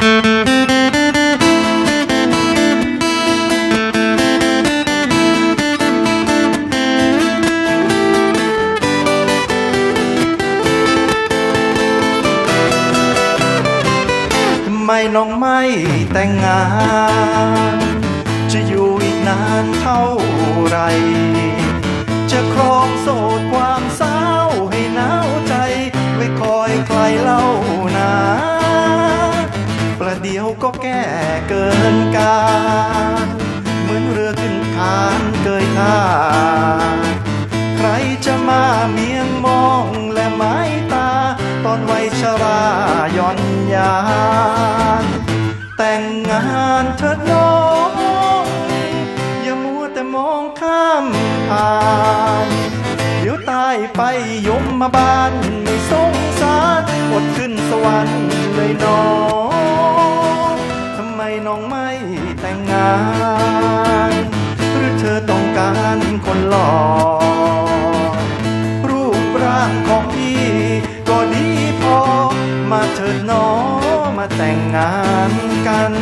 ไมน้องไม่แต่งงาน จะอยู่อีกนานเท่าไร จะครองโสดความสาให้หนาวใจไว้คอยใครเล่า ก็แก่เกินการ เหมือนเรือขึ้นคานเกยท่าใครจะมาเมียงมองและไม้ตา ตอนวัยชราย่อนยานแต่งงานเถิดน้อง อย่ามัวแต่มองข้ามผ่านเดี๋ยวตายไปยมมาบ้านไม่สงสารอดขึ้นสวรรค์เลยน้อง มาเถิดน้อมาแต่งงานกัน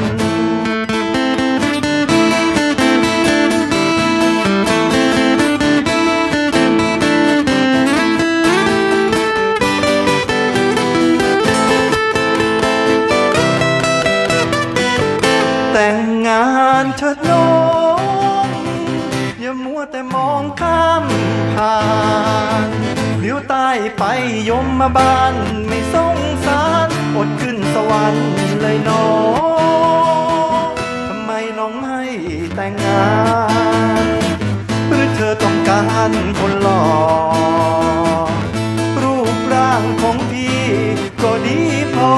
แต่งงานเถิดน้องอย่ามัวแต่มองข้ามผ่านเดี๋ยวตายไปยมมาบ้านไม่สง อดขึ้นสวรรค์เลยน้องทำไมน้องไม่แต่งงานหรือเธอต้องการคนหล่อ รูปร่างของพี่ก็ดีพอ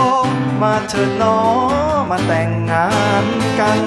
มาเถิดน้อมาแต่งงานกัน